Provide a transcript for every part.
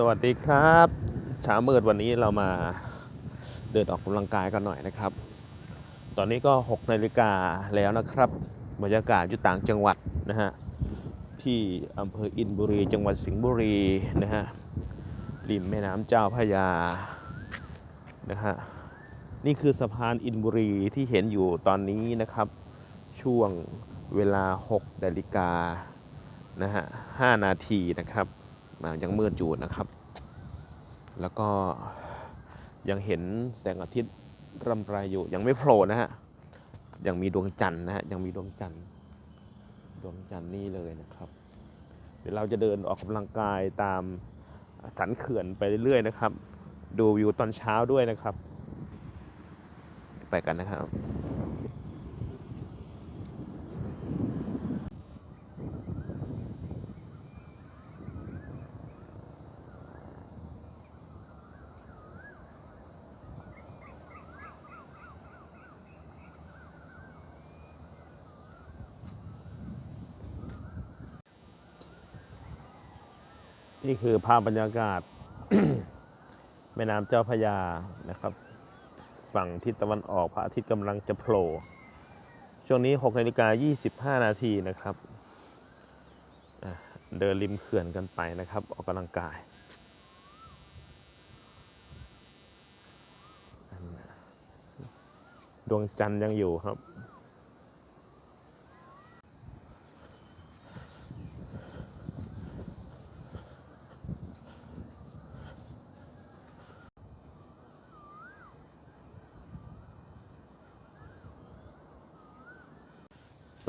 สวัสดีครับเช้ามืดวันนี้เรามาเดินออกกำลังกายกันหน่อยนะครับ ตอนนี้ก็ 6นาฬิกาแล้วนะครับบรรยากาศอยู่ต่างจังหวัดนะฮะที่อำเภออินบุรี จังหวัดสิงห์บุรีนะฮะริมแม่น้ำเจ้าพระยานะฮะนี่คือสะพานอินบุรีที่เห็นอยู่ตอนนี้นะครับ ช่วงเวลา6นาฬิกานะฮะ5นาทีนะครับ ยังมืดอยู่นะครับ แล้วก็ยังเห็นแสงอาทิตย์รำไรอยู่ ยังไม่โผล่นะฮะ ยังมีดวงจันทร์นะฮะ ยังมีดวงจันทร์ ดวงจันทร์นี่เลยนะครับ เดี๋ยวเราจะเดินออกกำลังกายตามสันเขื่อนไปเรื่อยๆนะครับ ดูวิวตอนเช้าด้วยนะครับ ไปกันนะครับ นี่คือภาพบรรยากาศ แม่น้ำเจ้าพยานะครับ ฝั่งทิศตะวันออกพระอาทิตย์กำลังจะโผล่ช่วงนี้6นาฬิกา25 นาทีนะครับ เดินริมเขื่อนกันไปนะครับ ออกกำลังกาย ดวงจันทร์ยังอยู่ครับ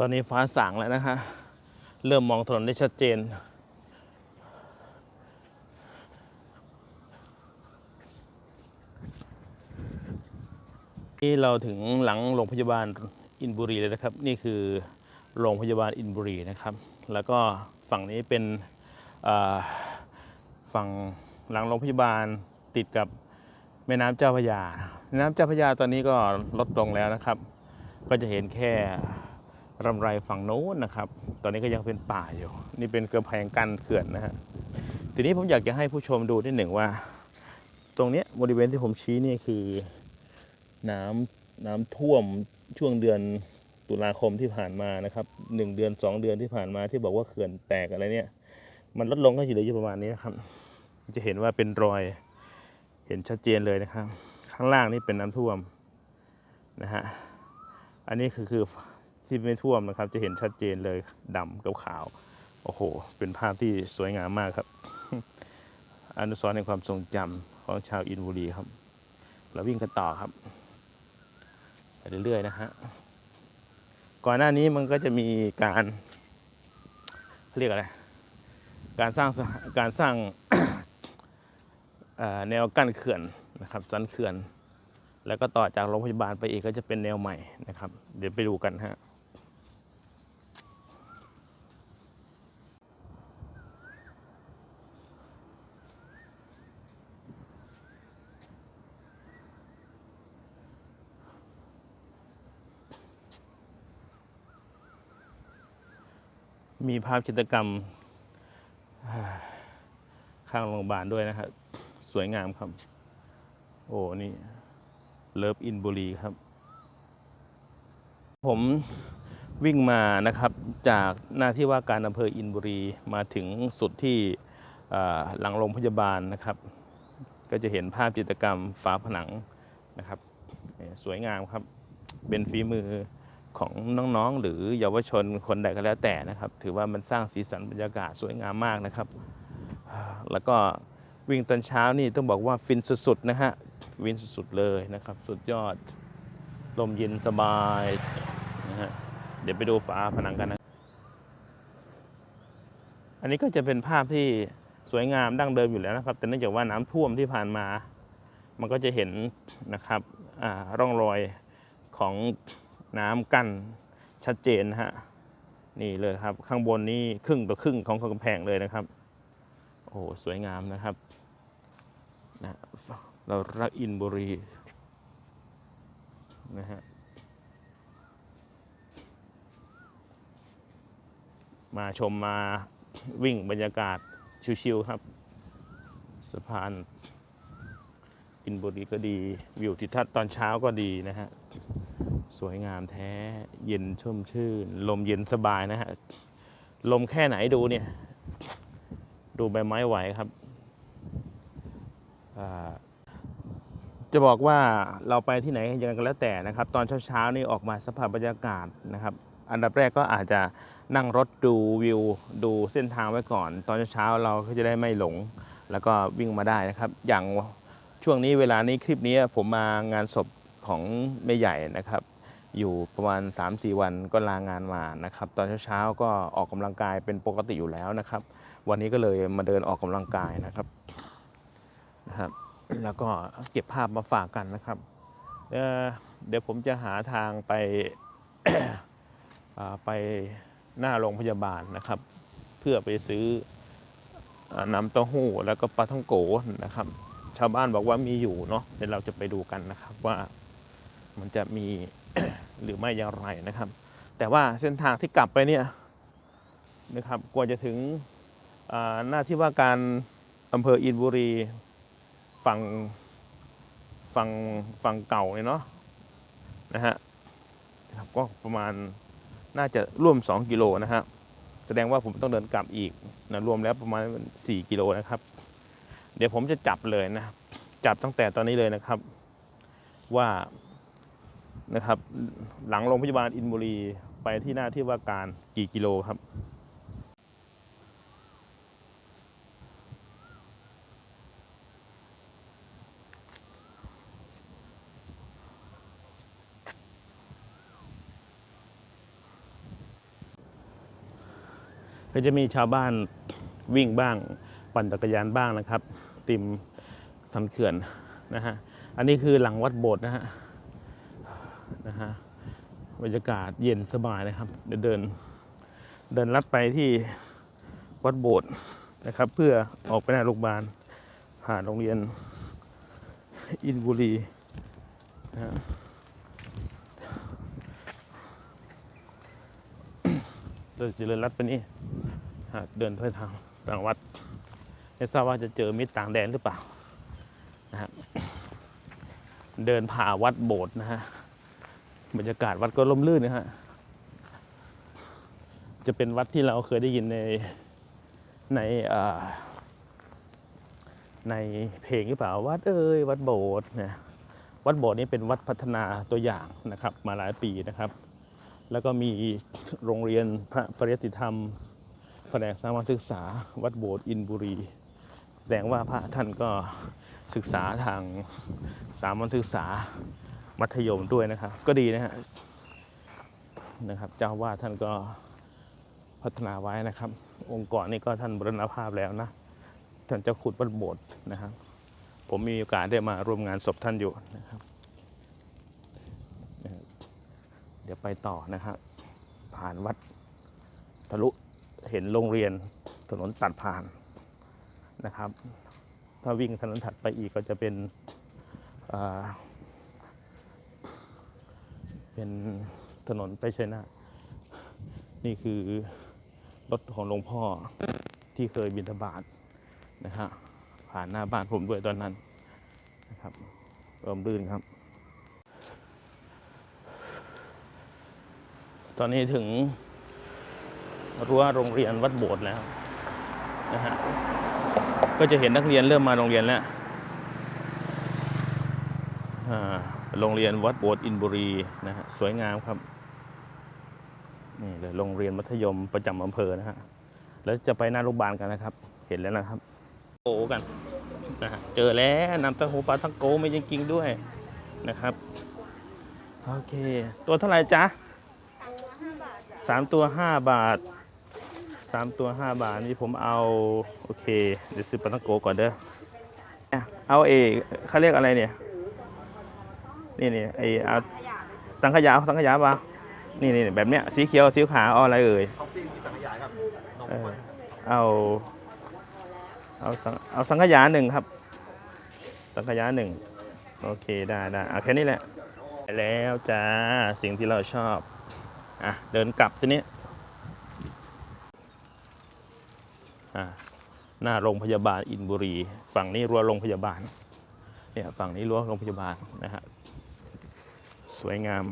ตอนนี้ฟ้าสางแล้วนะฮะ เริ่มมองถนนได้ชัดเจน นี่เราถึงหลังโรงพยาบาลอินบุรีเลยนะครับ นี่คือโรงพยาบาลอินบุรีนะครับ แล้วก็ฝั่งนี้เป็นฝั่งหลังโรงพยาบาลติดกับแม่น้ำเจ้าพระยา แม่น้ำเจ้าพระยาตอนนี้ก็ลดลงแล้วนะครับ ก็จะเห็นแค่ รำไรฝั่งโน้นนะครับ ตอนนี้ก็ยังเป็นป่าอยู่ นี่เป็นกระแพงกั้นเขื่อนนะฮะ ทีนี้ผมอยากจะให้ผู้ชมดูนิดหนึ่งว่า ตรงเนี้ยบริเวณที่ผมชี้นี่คือน้ำน้ำท่วมช่วงเดือนตุลาคมที่ผ่านมานะครับหนึ่งเดือนสองเดือนที่ผ่านมาที่บอกว่าเขื่อนแตกอะไรเนี่ย มันลดลงก็อยู่เหลืออยู่ประมาณนี้นะครับ จะเห็นว่าเป็นรอยเห็นชัดเจนเลยนะครับ ข้างล่างนี่เป็นน้ำท่วมนะฮะ อันนี้คือคือ ที่ไม่ท่วมนะครับ จะเห็นชัดเจนเลยดำกับขาว โอ้โห เป็นภาพที่สวยงามมากครับ อนุสรณ์ในความทรงจำของชาวอินบุรีครับเราวิ่งกันต่อครับไปเรื่อยๆนะฮะก่อนหน้านี้มันก็จะมีการเรียกอะไร การสร้างการสร้างแนวกั้นเขื่อนนะครับสันเขื่อน แล้วก็ต่อจากโรงพยาบาลไปอีกก็จะเป็นแนวใหม่นะครับ เดี๋ยวไปดูกันฮะ มีภาพจิตรกรรม ข้างโรงพยาบาลด้วยนะครับ สวยงามครับ โอ้นี่เลิฟอินบุรีครับ ผมวิ่งมานะครับจากหน้าที่ว่าการอำเภออินบุรีมาถึงสุดที่หลังโรงพยาบาลนะครับ ก็จะเห็นภาพจิตรกรรมฝาผนังนะครับ สวยงามครับ เป็นฝีมือ ของน้องๆ หรือเยาวชนคนใดก็แล้วแต่นะครับ ถือว่ามันสร้างสีสันบรรยากาศสวยงามมากนะครับ แล้วก็วิ่งตอนเช้านี่ต้องบอกว่าฟินสุดๆนะฮะวินสุดๆเลยนะครับ สุดยอด ลมเย็นสบายนะฮะเดี๋ยวไปดูฝาผนังกันนะ อันนี้ก็จะเป็นภาพที่สวยงามดั้งเดิมอยู่แล้วนะครับ แต่เนื่องจากว่าน้ำท่วมที่ผ่านมา มันก็จะเห็นนะครับร่องรอยของ น้ำกั้นชัดเจนนะฮะนี่เลยครับ ข้างบนนี่ครึ่งต่อครึ่งของกำแพงเลยนะครับ โอ้โสวยงามนะครับนะเรารักอินบุรีนะฮะมาชมมาวิ่งบรรยากาศชิวๆครับ สะพานอินบุรีก็ดี วิวทิวทัศน์ตอนเช้าก็ดีนะฮะ สวยงามแท้เย็นชุ่มชื่น ลมเย็นสบายนะฮะ ลมแค่ไหนดูเนี่ย ดูใบไม้ไหวครับจะบอกว่าเราไปที่ไหนยังไงก็แล้วแต่นะครับ ตอนเช้าๆนี่ออกมาสภาพบรรยากาศนะครับ อันดับแรกก็อาจจะนั่งรถดูวิว ดูเส้นทางไว้ก่อน ตอนเช้าเราก็จะได้ไม่หลง แล้วก็วิ่งมาได้นะครับ อย่างช่วงนี้เวลานี้คลิปนี้ผมมางานศพของแม่ใหญ่นะครับ อยู่ประมาณ 3-4 วันก็ลางานมานะครับ ตอนเช้าๆก็ออกกำลังกายเป็นปกติอยู่แล้วนะครับ วันนี้ก็เลยมาเดินออกกำลังกายนะครับนะครับ แล้วก็เก็บภาพมาฝากกันนะครับเเดี๋ยวผมจะหาทางไปไปหน้าโรงพยาบาลนะครับ เพื่อไปซื้ออน้ำเต้าหู้แล้วก็ปลาท่องโกนะครับ ชาวบ้านบอกว่ามีอยู่เนาะเดี๋ยวเราจะไปดูกันนะครับว่ามันจะมี หรือไม่อย่างไรนะครับ แต่ว่าเส้นทางที่กลับไปเนี่ยนะครับกว่าจะถึงหน้าที่ว่าการอำเภออินบุรีฝั่งฝั่งฝั่งเก่าเนี่ยเนาะนะฮะครับก็ประมาณน่าจะร่วม 2 กิโลนะฮะแสดงว่าผมต้องเดินกลับอีกนะรวมแล้วประมาณ 4 กิโลนะครับ เดี๋ยวผมจะจับเลยนะ จับตั้งแต่ตอนนี้เลยนะครับว่า นะครับ หลังโรงพยาบาลอินบุรีไปที่หน้าที่ว่าการกี่กิโลครับก็จะมีชาวบ้านวิ่งบ้าง ปั่นจักรยานบ้างนะครับ ติมสันเขื่อนนะฮะ อันนี้คือหลังวัดโบสถ์นะฮะนะ ฮะบรรยากาศเย็นสบายนะครับเดินเดินลัดไปที่วัดโบสถ์นะครับ เพื่อออกไปหน้าโรงพยาบาลผ่านโรงเรียนอินบุรีนะฮะเราจะเดินลัดไปนี่หากเดินไปทางทางวัดไม่ทราบว่าจะเจอมิตรต่างแดนหรือเปล่านะฮะเดินผ่าวัดโบสถ์นะฮะ บรรยากาศวัดก็ร่มรื่นนะฮะ จะเป็นวัดที่เราเคยได้ยินในในอ่าในเพลงหรือเปล่าวัดเอ้ยวัดโบสถ์นี่ยวัดโบสถ์นี้เป็นวัดพัฒนาตัวอย่างนะครับ มาหลายปีนะครับ แล้วก็มีโรงเรียนพระปริยติธรรมแผนกสามัญศึกษา วัดโบสถ์อินบุรี แสดงว่าพระท่านก็ศึกษาทางสามัญศึกษา มัธยมด้วยนะครับ ก็ดีนะฮะนะครับ เจ้าวาดท่านก็พัฒนาไว้นะครับ องค์กรนี่ก็ท่านบรณภาพแล้วนะท่านเจะขุดวัดโบสถ์นะครับ ผมมีโอกาสได้มาร่วมงานศพท่านอยู่นะครับนะครับ เดี๋ยวไปต่อนะครับผ่านวัดทะลุเห็นโรงเรียนถนนตัดผ่านนะครับ ถ้าวิ่งถนนถัดไปอีกก็จะเป็นอ่า เป็นถนนไปชัยนาทนี่คือรถของหลวงพ่อที่เคยบินทบาทนะฮะผ่านหน้าบ้านผมด้วยตอนนั้นนะครับร่มรื่นครับ ตอนนี้ถึงรั้วโรงเรียนวัดโบสถ์แล้วนะฮะก็จะเห็นนักเรียนเริ่มมาโรงเรียนแล้วอ่า โรงเรียนวัดโบสถ์อินบุรีนะฮะสวยงามครับนี่เลยโรงเรียนมัธยมประจำอำเภอนะฮะแล้วจะไปหน้าโรงพยาบาลกันนะครับ เห็นแล้วนะครับโอ้กันนะฮะเจอแล้วน้ำต้าหู้ปลาทั้งโกไม่จริงๆด้วยนะครับโอเค ตัวเท่าไหร่จ๊ะสามตัวห้าบาทสามตัวห้าบาทนี่ผมเอาโอเคเดี๋ยวซื้อปลาตั้งโกก่อนเด้อเนี่ยเอาเอเขาเรียกอะไรเนี่ย นี่นี่ไอเอาสังขยาเอาสังขยาปะนี่นี่แบบเนี้ยสีเขียวสีขาวเอาอะไรเอ่ยท็อปปิ้งมีสังขยาครับนมเออข้นเอาเอาสังเอาสังขยาหนึ่งครับ สังขยาหนึ่งโอเคได้ได้เอาแค่นี้แหละไปแล้วจ้าสิ่งที่เราชอบอะเดินกลับทีนี้อะหน้าโรงพยาบาลอินบุรี ฝั่งนี้รั้วโรงพยาบาลเนี่ยฝั่งนี้รั้วโรงพยาบาลนะฮะ สวยงาม